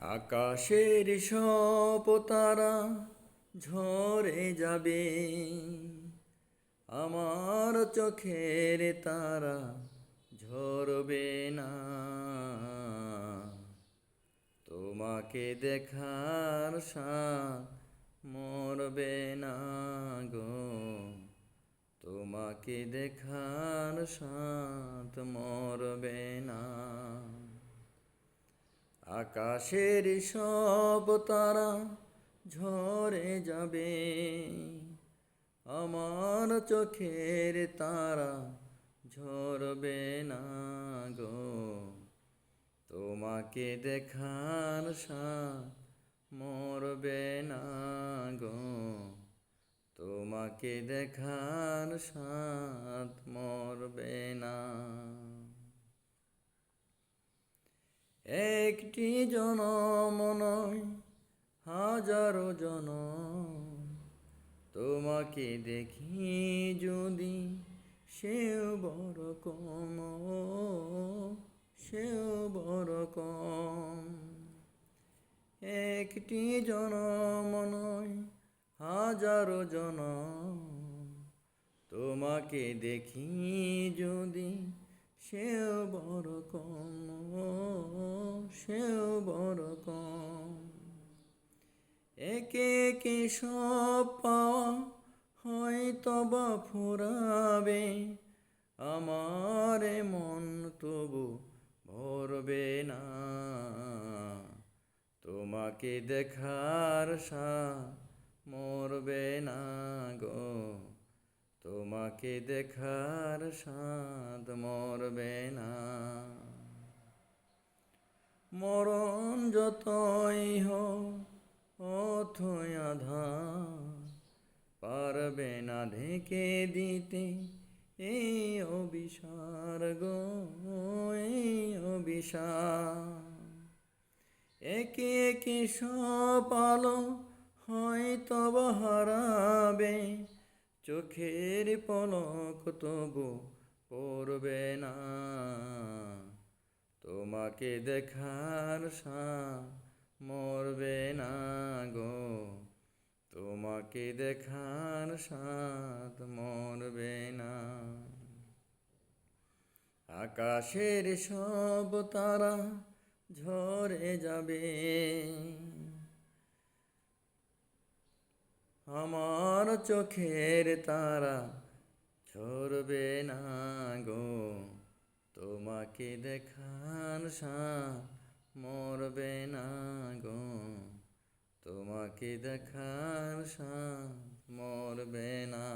আকাশের সব তারা ঝরে যাবে। আমার চোখের তারা ঝরবে না। তোমাকে দেখার সাথ মরবে না গো। তোমাকে দেখার সাথ মরবে না। আকাশের সব তারা ঝরে যাবে। আমার চোখের তারা ঝরবে না গো। তোমাকে দেখার সাথ মরবে না গো। তোমাকে দেখার সাথ মরবে না। একটি জনম নয়, হাজারো জনম। তোমাকে দেখি যদি সেও বড় কম, সেও বড় কম। একটি জনম নয়, হাজারো জনম। তোমাকে দেখি যদি সেও বড় কম। বড় কম একে একে সব পাওয়া হয়তো বা ফুরাবে, আমার মন তবু ভরবে না। তোমাকে দেখার সা মরবে না গো, তোমাকে দেখার সাদ মরবে না। যতই হোক আধা পারবে না ঢেকে দিতে। এই গো, এই অবিসার একে একে সব আলো হয়তো হারাবে, চোখের পলক তবু পড়বে না। তোমাকে দেখার মরবে না গো। তোমাকে দেখার সাথ মরবে না। আকাশের সব তারা ঝরে যাবে। আমার চোখের তারা ঝরবে না গো। তোমাকে দেখার মরবে না গো। তোমাকে দেখার মরবে না।